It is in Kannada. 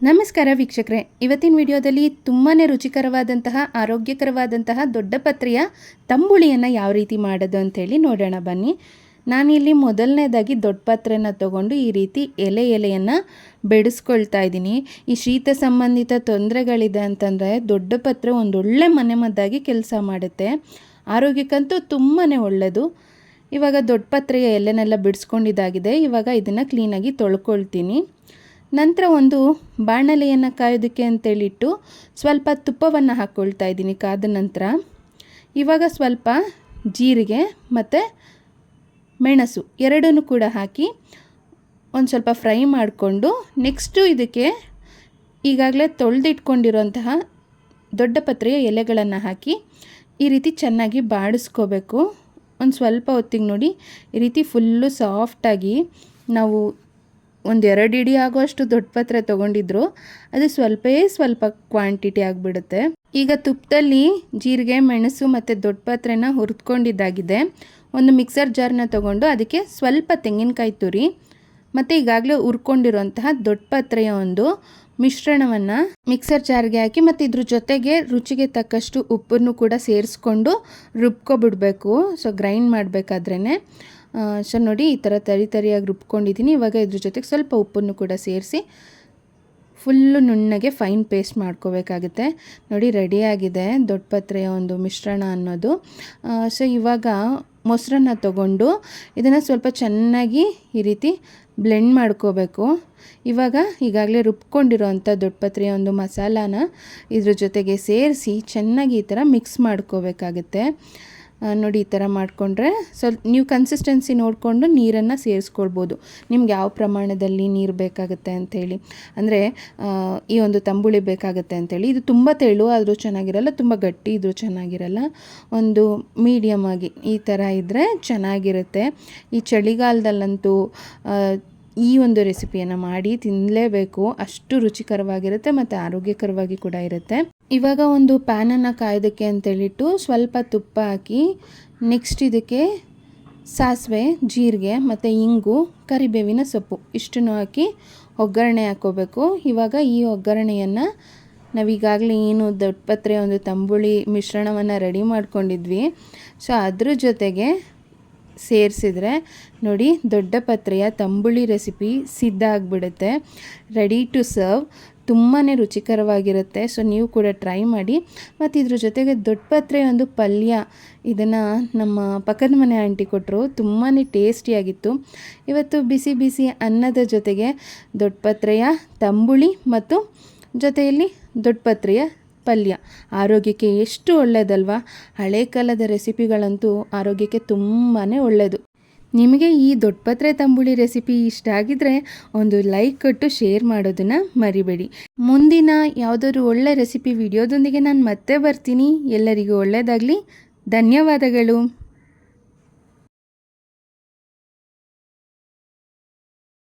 ನಮಸ್ಕಾರ ವೀಕ್ಷಕರೇ. ಇವತ್ತಿನ ವಿಡಿಯೋದಲ್ಲಿ ತುಂಬಾ ರುಚಿಕರವಾದಂತಹ, ಆರೋಗ್ಯಕರವಾದಂತಹ ದೊಡ್ಡ ಪತ್ರೆಯ ತಂಬುಳಿಯನ್ನು ಯಾವ ರೀತಿ ಮಾಡೋದು ಅಂಥೇಳಿ ನೋಡೋಣ ಬನ್ನಿ. ನಾನಿಲ್ಲಿ ಮೊದಲನೇದಾಗಿ ದೊಡ್ಡ ಪಾತ್ರೆನ ತಗೊಂಡು ಈ ರೀತಿ ಎಲೆ ಎಲೆಯನ್ನು ಬೆಳೆಸ್ಕೊಳ್ತಾ ಇದ್ದೀನಿ. ಈ ಶೀತ ಸಂಬಂಧಿತ ತೊಂದರೆಗಳಿದೆ ಅಂತಂದರೆ ದೊಡ್ಡ ಪತ್ರೆ ಒಂದೊಳ್ಳೆ ಮನೆಮದ್ದಾಗಿ ಕೆಲಸ ಮಾಡುತ್ತೆ. ಆರೋಗ್ಯಕ್ಕಂತೂ ತುಂಬಾ ಒಳ್ಳೆಯದು ಇವಾಗ ದೊಡ್ಡ ಪತ್ರೆಯ ಎಲೆನೆಲ್ಲ ಬಿಡಿಸ್ಕೊಂಡಿದ್ದಾಗಿದೆ. ಇವಾಗ ಇದನ್ನು ಕ್ಲೀನಾಗಿ ತೊಳ್ಕೊಳ್ತೀನಿ. ನಂತರ ಒಂದು ಬಾಣಲೆಯನ್ನು ಕಾಯೋದಕ್ಕೆ ಅಂತೇಳಿಟ್ಟು ಸ್ವಲ್ಪ ತುಪ್ಪವನ್ನು ಹಾಕ್ಕೊಳ್ತಾ ಇದ್ದೀನಿ ಕಾದ ನಂತರ. ಇವಾಗ ಸ್ವಲ್ಪ ಜೀರಿಗೆ ಮತ್ತು ಮೆಣಸು ಎರಡನ್ನೂ ಕೂಡ ಹಾಕಿ ಒಂದು ಸ್ವಲ್ಪ ಫ್ರೈ ಮಾಡಿಕೊಂಡು ನೆಕ್ಸ್ಟು ಇದಕ್ಕೆ ಈಗಾಗಲೇ ತೊಳೆದಿಟ್ಕೊಂಡಿರೋಂತಹ ದೊಡ್ಡ ಪತ್ರೆಯ ಎಲೆಗಳನ್ನು ಹಾಕಿ ಈ ರೀತಿ ಚೆನ್ನಾಗಿ ಬಾಡಿಸ್ಕೋಬೇಕು. ಒಂದು ಸ್ವಲ್ಪ ಹೊತ್ತಿಗೆ ನೋಡಿ ಈ ರೀತಿ ಫುಲ್ಲು ಸಾಫ್ಟಾಗಿ ನಾವು ಒಂದು ಎರಡು ಇಡಿ ಆಗೋಷ್ಟು ದೊಡ್ಡ ಪತ್ರೆ ತೊಗೊಂಡಿದ್ರು, ಅದು ಸ್ವಲ್ಪೇ ಸ್ವಲ್ಪ ಕ್ವಾಂಟಿಟಿ ಆಗಿಬಿಡುತ್ತೆ. ಈಗ ತುಪ್ಪದಲ್ಲಿ ಜೀರಿಗೆ, ಮೆಣಸು ಮತ್ತು ದೊಡ್ಡ ಪತ್ರೆನ ಹುರಿದ್ಕೊಂಡಿದ್ದಾಗಿದೆ. ಒಂದು ಮಿಕ್ಸರ್ ಜಾರ್ನ ತೊಗೊಂಡು ಅದಕ್ಕೆ ಸ್ವಲ್ಪ ತೆಂಗಿನಕಾಯಿ ತುರಿ, ಮತ್ತು ಈಗಾಗಲೇ ಹುರ್ಕೊಂಡಿರುವಂತಹ ದೊಡ್ಡ ಪತ್ರೆಯ ಒಂದು ಮಿಶ್ರಣವನ್ನು ಮಿಕ್ಸರ್ ಜಾರ್ಗೆ ಹಾಕಿ ಮತ್ತು ಇದ್ರ ಜೊತೆಗೆ ರುಚಿಗೆ ತಕ್ಕಷ್ಟು ಉಪ್ಪನ್ನು ಕೂಡ ಸೇರಿಸ್ಕೊಂಡು ರುಬ್ಕೊಬಿಡ್ಬೇಕು. ಸೊ ಗ್ರೈಂಡ್ ಮಾಡಬೇಕಾದ್ರೇ ಸೊ ನೋಡಿ, ಈ ಥರ ತರಿ ತರಿಯಾಗಿ ರುಬ್ಕೊಂಡಿದ್ದೀನಿ. ಇವಾಗ ಇದ್ರ ಜೊತೆಗೆ ಸ್ವಲ್ಪ ಉಪ್ಪನ್ನು ಕೂಡ ಸೇರಿಸಿ ಫುಲ್ಲು ನುಣ್ಣಗೆ ಫೈನ್ ಪೇಸ್ಟ್ ಮಾಡ್ಕೋಬೇಕಾಗುತ್ತೆ. ನೋಡಿ, ರೆಡಿಯಾಗಿದೆ ದೊಡ್ಡಪತ್ರೆಯ ಒಂದು ಮಿಶ್ರಣ ಅನ್ನೋದು. ಸೊ ಇವಾಗ ಮೊಸರನ್ನ ತಗೊಂಡು ಇದನ್ನು ಸ್ವಲ್ಪ ಚೆನ್ನಾಗಿ ಈ ರೀತಿ ಬ್ಲೆಂಡ್ ಮಾಡ್ಕೋಬೇಕು. ಇವಾಗ ಈಗಾಗಲೇ ರುಬ್ಕೊಂಡಿರೋವಂಥ ದೊಡ್ಡಪತ್ರೆಯ ಒಂದು ಮಸಾಲಾನ ಇದ್ರ ಜೊತೆಗೆ ಸೇರಿಸಿ ಚೆನ್ನಾಗಿ ಈ ಥರ ಮಿಕ್ಸ್ ಮಾಡ್ಕೋಬೇಕಾಗುತ್ತೆ. ನೋಡಿ ಈ ಥರ ಮಾಡಿಕೊಂಡ್ರೆ ಸ್ವಲ್ಪ ನೀವು ಕನ್ಸಿಸ್ಟೆನ್ಸಿ ನೋಡಿಕೊಂಡು ನೀರನ್ನು ಸೇರಿಸ್ಕೊಳ್ಬೋದು. ನಿಮ್ಗೆ ಯಾವ ಪ್ರಮಾಣದಲ್ಲಿ ನೀರು ಬೇಕಾಗುತ್ತೆ ಅಂಥೇಳಿ ಅಂದರೆ ಈ ಒಂದು ತಂಬುಳಿ ಬೇಕಾಗುತ್ತೆ ಅಂಥೇಳಿ ಇದು ತುಂಬ ತೆಳು, ಆದರೂ ಚೆನ್ನಾಗಿರಲ್ಲ, ತುಂಬ ಗಟ್ಟಿ, ಇದ್ರೂ ಚೆನ್ನಾಗಿರಲ್ಲ. ಒಂದು ಮೀಡಿಯಮ್ ಆಗಿ ಈ ಥರ ಇದ್ದರೆ ಚೆನ್ನಾಗಿರುತ್ತೆ. ಈ ಚಳಿಗಾಲದಲ್ಲಂತೂ ಈ ಒಂದು ರೆಸಿಪಿಯನ್ನು ಮಾಡಿ ತಿನ್ನಲೇಬೇಕು ಅಷ್ಟು ರುಚಿಕರವಾಗಿರುತ್ತೆ ಮತ್ತು ಆರೋಗ್ಯಕರವಾಗಿ ಕೂಡ ಇರುತ್ತೆ. ಇವಾಗ ಒಂದು ಪ್ಯಾನನ್ನು ಕಾಯೋದಕ್ಕೆ ಅಂತೇಳಿಟ್ಟು ಸ್ವಲ್ಪ ತುಪ್ಪ ಹಾಕಿ ನೆಕ್ಸ್ಟ್ ಇದಕ್ಕೆ ಸಾಸಿವೆ, ಜೀರಿಗೆ ಮತ್ತು ಇಂಗು, ಕರಿಬೇವಿನ ಸೊಪ್ಪು ಇಷ್ಟನ್ನು ಹಾಕಿ ಒಗ್ಗರಣೆ ಹಾಕ್ಕೋಬೇಕು ಇವಾಗ ಈ ಒಗ್ಗರಣೆಯನ್ನು ನಾವೀಗಾಗಲೇ ಏನು ದೊಡ್ಡ ಪತ್ರೆ ಒಂದು ತಂಬುಳಿ ಮಿಶ್ರಣವನ್ನು ರೆಡಿ ಮಾಡ್ಕೊಂಡಿದ್ವಿ. ಸೊ ಅದ್ರ ಜೊತೆಗೆ ಸೇರಿಸಿದ್ರೆ ನೋಡಿ ದೊಡ್ಡ ಪತ್ರೆಯ ತಂಬುಳಿ ರೆಸಿಪಿ ಸಿದ್ಧ ಆಗಿಬಿಡುತ್ತೆ. ರೆಡಿ ಟು ಸರ್ವ್ ತುಂಬಾ ರುಚಿಕರವಾಗಿರುತ್ತೆ. ಸೊ ನೀವು ಕೂಡ ಟ್ರೈ ಮಾಡಿ. ಮತ್ತು ಇದ್ರ ಜೊತೆಗೆ ದೊಡ್ಡ ಪತ್ರೆ ಒಂದು ಪಲ್ಯ. ಇದನ್ನು ನಮ್ಮ ಪಕ್ಕದ ಮನೆ ಆಂಟಿ ಕೊಟ್ಟರು ತುಂಬಾ ಟೇಸ್ಟಿಯಾಗಿತ್ತು ಇವತ್ತು ಬಿಸಿ ಬಿಸಿ ಅನ್ನದ ಜೊತೆಗೆ ದೊಡ್ಡ ಪತ್ರೆಯ ತಂಬುಳಿ ಮತ್ತು ಜೊತೆಯಲ್ಲಿ ದೊಡ್ಡ ಪತ್ರೆಯ ಪಲ್ಯ ಆರೋಗ್ಯಕ್ಕೆ ಎಷ್ಟು ಒಳ್ಳೆಯದಲ್ವಾ ಹಳೆ ಕಾಲದ ರೆಸಿಪಿಗಳಂತೂ ಆರೋಗ್ಯಕ್ಕೆ ತುಂಬಾ ಒಳ್ಳೆಯದು ನಿಮಗೆ ಈ ದೊಡ್ಡಪತ್ರೆ ತಂಬುಳಿ ರೆಸಿಪಿ ಇಷ್ಟ ಆಗಿದ್ರೆ ಒಂದು ಲೈಕ್ ಕೊಟ್ಟು ಶೇರ್ ಮಾಡೋದನ್ನು ಮರಿಬೇಡಿ. ಮುಂದಿನ ಯಾವುದಾದ್ರು ಒಳ್ಳೆ ರೆಸಿಪಿ ವಿಡಿಯೋದೊಂದಿಗೆ ನಾನು ಮತ್ತೆ ಬರ್ತೀನಿ. ಎಲ್ಲರಿಗೂ ಒಳ್ಳೆಯದಾಗಲಿ ಧನ್ಯವಾದಗಳು.